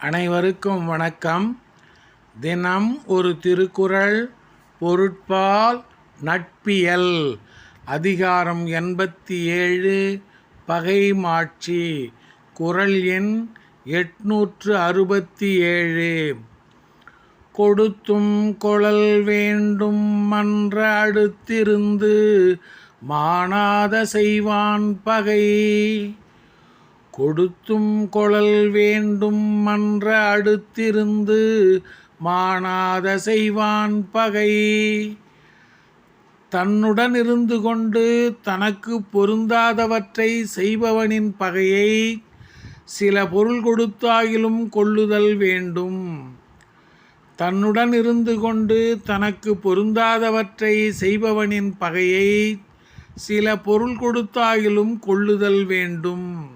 அனைவருக்கும் வணக்கம். தினம் ஒரு திருக்குறள் பொருட்பால் நட்பியல். அதிகாரம் எண்பத்தி ஏழு பகை மாட்சி. குறள் எண் எட்நூற்று அறுபத்தி ஏழு. கொடுத்தும் குழல் வேண்டும் மன்ற அடுத்திருந்து மானாத செய்வான் பகை. கொடுத்தும் கொழல் வேண்டும் மன்ற அடுத்திருந்து மானாத செய்வான் பகை. தன்னுடன் இருந்து கொண்டு தனக்கு பொருந்தாதவற்றை செய்பவனின் பகையை சில பொருள் கொடுத்தாகிலும் கொள்ளுதல் வேண்டும். தன்னுடன் இருந்து கொண்டு தனக்கு பொருந்தாதவற்றை செய்பவனின் பகையை சில பொருள் கொடுத்தாகிலும் கொள்ளுதல் வேண்டும்.